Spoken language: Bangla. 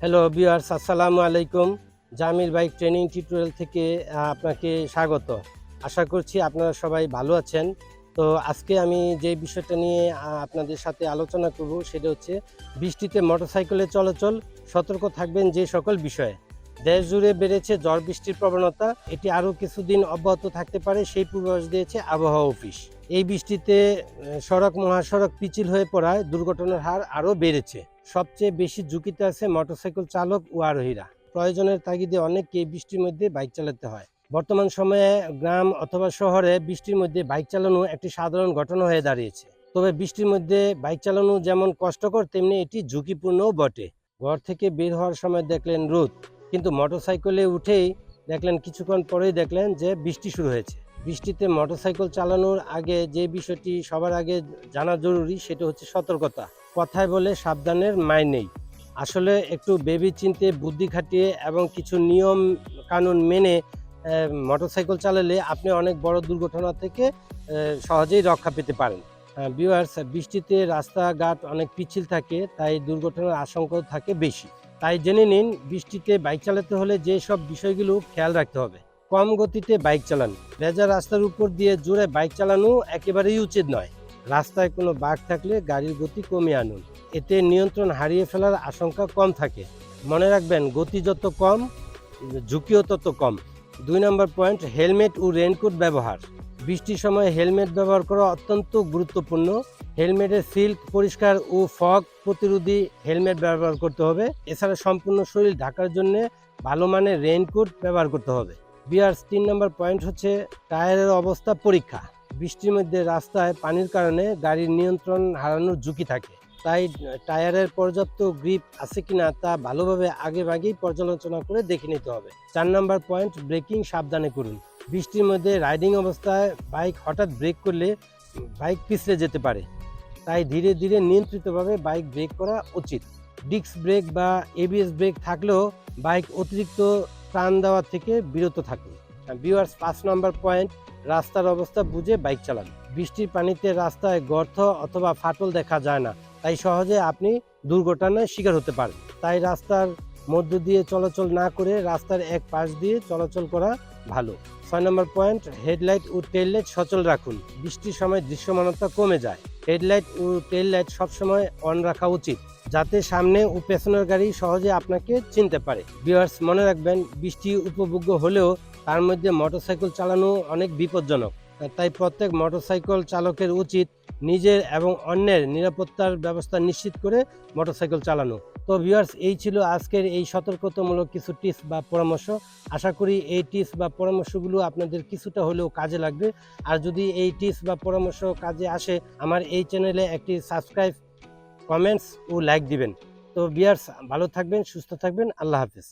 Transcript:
হ্যালো বিয়ার্স আসসালামু আলাইকুম। জামির বাইক ট্রেনিং টিউটোরিয়াল থেকে আপনাকে স্বাগত। আশা করছি আপনারা সবাই ভালো আছেন। তো আজকে আমি যে বিষয়টা নিয়ে আপনাদের সাথে আলোচনা করব সেটা হচ্ছে বৃষ্টিতে মোটরসাইকেলে চলাচল, সতর্ক থাকবেন যে সকল বিষয়ে। দেশ জুড়ে বেড়েছে ঝড় বৃষ্টির প্রবণতা, এটি আরও কিছুদিন অব্যাহত থাকতে পারে সেই পূর্বাভাস দিয়েছে আবহাওয়া অফিস। এই বৃষ্টিতে সড়ক, মহাসড়ক পিছিল হয়ে পড়ায় দুর্ঘটনার হার আরও বেড়েছে। সবচেয়ে বেশি ঝুঁকিতে আছে মোটরসাইকেল চালক ও আরোহীরা। প্রয়োজনের তাগিদে অনেককে বৃষ্টির মধ্যে বাইক চালাতে হয়। বর্তমান সময়ে গ্রাম অথবা শহরে বৃষ্টির মধ্যে বাইক চালানো একটি সাধারণ ঘটনা হয়ে দাঁড়িয়েছে। তবে বৃষ্টির মধ্যে বাইক চালানো যেমন কষ্টকর, তেমনি এটি ঝুঁকিপূর্ণও বটে। ঘর থেকে বের হওয়ার সময় দেখলেন রোদ, কিন্তু মোটরসাইকেলে উঠেই দেখলেন কিছুক্ষণ পরেই দেখলেন যে বৃষ্টি শুরু হয়েছে। বৃষ্টিতে মোটরসাইকেল চালানোর আগে যে বিষয়টি সবার আগে জানা জরুরি সেটা হচ্ছে সতর্কতা। কথায় বলে সাবধানের মায় নেই। আসলে একটু বেবি চিনতে বুদ্ধি খাটিয়ে এবং কিছু নিয়ম কানুন মেনে মোটরসাইকেল চালালে আপনি অনেক বড় দুর্ঘটনা থেকে সহজেই রক্ষা পেতে পারেন। ভিউয়ার্স বৃষ্টিতে রাস্তাঘাট অনেক পিচ্ছিল থাকে, তাই দুর্ঘটনার আশঙ্কাও থাকে বেশি। তাই জেনে নিন, বৃষ্টিতে বাইক চালাতে হলে যে সব বিষয়গুলো খেয়াল রাখতে হবে। কম গতিতে বাইক চালান। ভেজা রাস্তার উপর দিয়ে জোরে বাইক চালানো একেবারেই উচিত নয়। রাস্তায় কোনো বাঘ থাকলে গাড়ির গতি কমিয়ে আনুন। এতে নিয়ন্ত্রণ হারিয়ে ফেলার আশঙ্কা কম থাকে। মনে রাখবেন, গতি যত কম, ঝুঁকিও তত কম। দুই নম্বর পয়েন্ট, হেলমেট ও রেনকোট ব্যবহার। বৃষ্টির সময় হেলমেট ব্যবহার করা অত্যন্ত গুরুত্বপূর্ণ। হেলমেটের সিল্ক পরিষ্কার ও ফগ প্রতিরোধী হেলমেট ব্যবহার করতে হবে। এছাড়া সম্পূর্ণ শরীর ঢাকার জন্য ভালো মানের রেইনকোট ব্যবহার করতে হবে। বিয়ার্স, তিন নম্বর পয়েন্ট হচ্ছে, টায়ারের অবস্থা পরীক্ষা। বৃষ্টির মধ্যে রাস্তায় পানির কারণে গাড়ির নিয়ন্ত্রণ হারানোর ঝুঁকি থাকে। তাই, টায়ারের পর্যাপ্ত গ্রিপ আছে কিনা তা ভালোভাবে আগে আগেই পর্যালোচনা করে দেখে নিতে হবে। চার নম্বর পয়েন্ট, ব্রেকিং সাবধানে করুন। বৃষ্টির মধ্যে রাইডিং অবস্থায় বাইক হঠাৎ ব্রেক করলে বাইক পিছলে যেতে পারে। তাই ধীরে ধীরে নিয়ন্ত্রিতভাবে বাইক ব্রেক করা উচিত। ডিস্ক ব্রেক বা এবিএস ব্রেক থাকলেও বাইক অতিরিক্ত টান দেওয়া থেকে বিরত থাকুন। ভিউয়ার্স, পাঁচ নম্বর পয়েন্ট রাস্তার অবস্থা বুঝে বাইক চালান। বৃষ্টির পানিতে রাস্তায় গর্ত অথবা ফাটল দেখা যায় না। তাই সহজে আপনি দুর্ঘটনায় শিকার হতে পারেন। তাই রাস্তার মধ্য দিয়ে চলাচল না করে রাস্তার এক পাশ দিয়ে চলাচল করা ভালো। ছয় নম্বর পয়েন্ট, হেডলাইট ও টেল লাইট সচল রাখুন। বৃষ্টির সময় দৃশ্যমানতা কমে যায়। হেডলাইট ও টেল লাইট সবসময় অন রাখা উচিত, যাতে সামনে ও পেছনের গাড়ি সহজে আপনাকে চিনতে পারে। ভিউয়ার্স, মনে রাখবেন, বৃষ্টি উপভোগ্য হলেও তার মধ্যে মোটরসাইকেল চালানো অনেক বিপজ্জনক। তাই প্রত্যেক মোটরসাইকেল চালকের উচিত নিজের এবং অন্যের নিরাপত্তার ব্যবস্থা নিশ্চিত করে মোটরসাইকেল চালানো। তো ভিউয়ার্স এই ছিল আজকের এই সতর্কতামূলক কিছু টিপস বা পরামর্শ। আশা করি এই টিপস বা পরামর্শগুলো আপনাদের কিছুটা হলেও কাজে লাগবে। আর যদি এই টিপস বা পরামর্শ কাজে আসে, আমার এই চ্যানেলে একটি সাবস্ক্রাইব কমেন্টস ও লাইক দিবেন। তো ভিউয়ার্স ভালো থাকবেন, সুস্থ থাকবেন, আল্লাহ হাফিজ।